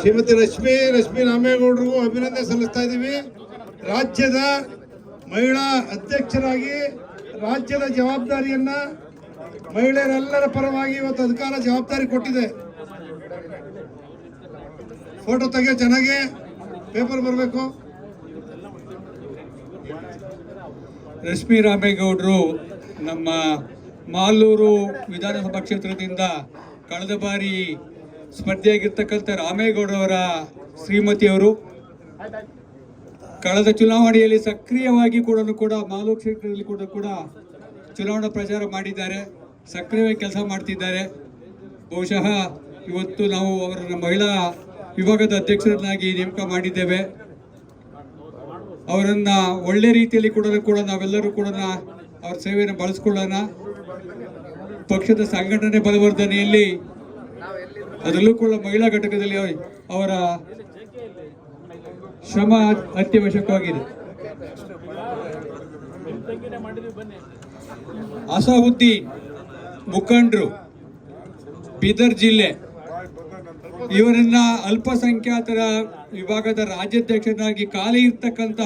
ಶ್ರೀಮತಿ ರಶ್ಮಿ ರಶ್ಮಿ ರಾಮೇಗೌಡರಿಗೂ ಅಭಿನಂದನೆ ಸಲ್ಲಿಸ್ತಾ ಇದ್ದೀವಿ. ರಾಜ್ಯದ ಮಹಿಳಾ ಅಧ್ಯಕ್ಷರಾಗಿ ರಾಜ್ಯದ ಜವಾಬ್ದಾರಿಯನ್ನ ಮಹಿಳೆಯರೆಲ್ಲರ ಪರವಾಗಿ ಇವತ್ತು ಅಧಿಕಾರ ಜವಾಬ್ದಾರಿ ಕೊಟ್ಟಿದೆ. ಫೋಟೋ ತೆಗೆ ಚೆನ್ನಾಗಿ ಪೇಪರ್ ಬರಬೇಕು. ರಶ್ಮಿ ರಾಮೇಗೌಡರು ನಮ್ಮ ಮಾಲೂರು ವಿಧಾನಸಭಾ ಕ್ಷೇತ್ರದಿಂದ ಕಳೆದ ಬಾರಿ ಸ್ಪರ್ಧೆಯಾಗಿರ್ತಕ್ಕಂಥ ರಾಮೇಗೌಡರವರ ಶ್ರೀಮತಿಯವರು ಕಳೆದ ಚುನಾವಣೆಯಲ್ಲಿ ಸಕ್ರಿಯವಾಗಿ ಕೂಡ ಕೂಡ ಮಾಲೂರು ಕ್ಷೇತ್ರದಲ್ಲಿ ಕೂಡ ಕೂಡ ಚುನಾವಣಾ ಪ್ರಚಾರ ಮಾಡಿದ್ದಾರೆ. ಸಕ್ರಿಯವಾಗಿ ಕೆಲಸ ಮಾಡ್ತಿದ್ದಾರೆ. ಬಹುಶಃ ಇವತ್ತು ನಾವು ಅವರನ್ನು ಮಹಿಳಾ ವಿಭಾಗದ ಅಧ್ಯಕ್ಷರನ್ನಾಗಿ ನೇಮಕ ಮಾಡಿದ್ದೇವೆ. ಅವರನ್ನ ಒಳ್ಳೆ ರೀತಿಯಲ್ಲಿ ಕೂಡ ಕೂಡ ನಾವೆಲ್ಲರೂ ಕೂಡ ಅವ್ರ ಸೇವೆಯನ್ನು ಬಳಸ್ಕೊಳ್ಳೋಣ. ಪಕ್ಷದ ಸಂಘಟನೆ ಬಲವರ್ಧನೆಯಲ್ಲಿ ಅದರಲ್ಲೂ ಕೂಡ ಮಹಿಳಾ ಘಟಕದಲ್ಲಿ ಅವರ ಶ್ರಮ ಅತ್ಯವಶ್ಯಕವಾಗಿದೆ. ಅಸಾವುದ್ದೀನ್ ಮುಖಂಡರು, ಬೀದರ್ ಜಿಲ್ಲೆ, ಇವರನ್ನ ಅಲ್ಪಸಂಖ್ಯಾತರ ವಿಭಾಗದ ರಾಜ್ಯಾಧ್ಯಕ್ಷರನ್ನಾಗಿ ಖಾಲಿ ಇರ್ತಕ್ಕಂಥ